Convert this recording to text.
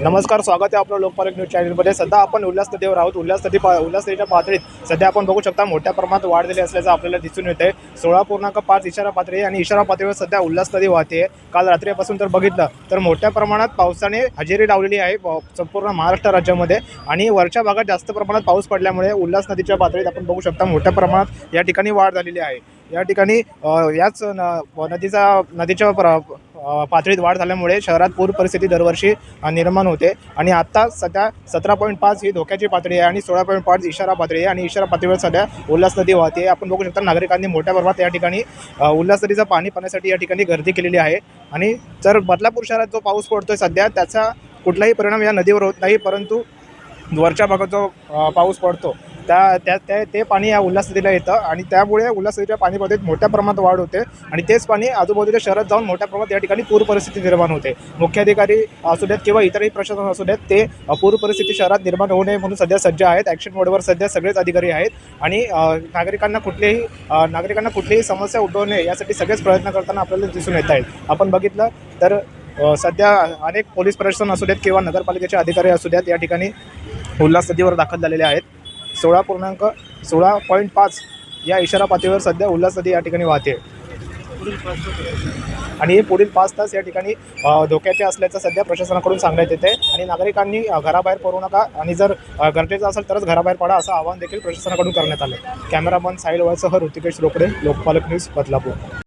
नमस्कार स्वागत आहे आपलं लोकपालक न्यूज चॅनलमध्ये. सध्या आपण उल्हास नदीवर आहोत. उल्हास नदी पा उल्हास नदीच्या पातळीत सध्या आपण बघू शकता मोठ्या प्रमाणात वाढ झाली असल्याचं आपल्याला दिसून येते सोळा पूर्णांक पाच इशारा पातळी आणि इशारा पातळीवर सध्या उल्हास नदी वाहते. काल रात्रीपासून तर बघितलं तर मोठ्या प्रमाणात पावसाने हजेरी लावलेली आहे प- संपूर्ण महाराष्ट्र राज्यामध्ये. आणि वरच्या भागात जास्त प्रमाणात पाऊस पडल्यामुळे उल्हास नदीच्या पातळीत आपण बघू शकता मोठ्या प्रमाणात या ठिकाणी वाढ झालेली आहे. या ठिकाणी याच न- नदीचा नदीच्या प्र पातळीत वाढ झाल्यामुळे शहरात पूर परिस्थिती दरवर्षी निर्माण होते. आणि आत्ता सध्या सतरा पॉईंट पाच ही धोक्याची पातळी आहे आणि सोळा पॉईंट पाच इशारा पातळी आहे. आणि इशारा पातळीवर सध्या उल्हास नदी वाहते. आपण बघू शकता नागरिकांनी मोठ्या प्रमाणात या ठिकाणी उल्हास नदीचं पाणी पाण्यासाठी या ठिकाणी गर्दी केलेली आहे. आणि जर बदलापूर शहरात जो पाऊस पडतोय सध्या त्याचा कुठलाही परिणाम या नदीवर होत नाही परंतु वरच्या भागात जो पाऊस पडतो त्या त्या त्या- ते पाणी या उल्हास नदीला येतं आणि त्यामुळे उल्हास नदीच्या पाणी मोठ्या प्रमाणात वाढ होते आणि तेच पाणी आजूबाजूच्या शहरात जाऊन मोठ्या प्रमाणात या ठिकाणी पूर परिस्थिती निर्माण होते. मुख्याधिकारी असू देत किंवा इतरही प्रशासन असू देत ते अ, पूर परिस्थिती शहरात निर्माण होऊ नये म्हणून सध्या सज्ज आहेत. ॲक्शन मोडवर सध्या सगळेच अधिकारी आहेत आणि नागरिकांना कुठलेही नागरिकांना कुठलीही समस्या उद्भवू नये यासाठी सगळेच प्रयत्न करताना आपल्याला दिसून येत आहेत. आपण बघितलं तर सध्या अनेक पोलीस प्रशासन असू देत किंवा नगरपालिकेचे अधिकारी असू देत या ठिकाणी उल्हास नदीवर दाखल झालेले आहेत. सोळा पूर्णांक सोळा पॉईंट पाच या इशारा पातळीवर सध्या उल्हास नदी या ठिकाणी वाहते. आणि हे पुढील पाच तास या ठिकाणी धोक्याचे असल्याचं सध्या प्रशासनाकडून सांगण्यात येते. आणि नागरिकांनी घराबाहेर पडू नका. आणि जर गरजेचं असेल तरच घराबाहेर पडा असं आवाहन देखील प्रशासनाकडून करण्यात आलं. Cameraman Sahil वळसह Hrishikesh Rokade Lokpalak news Badlapur.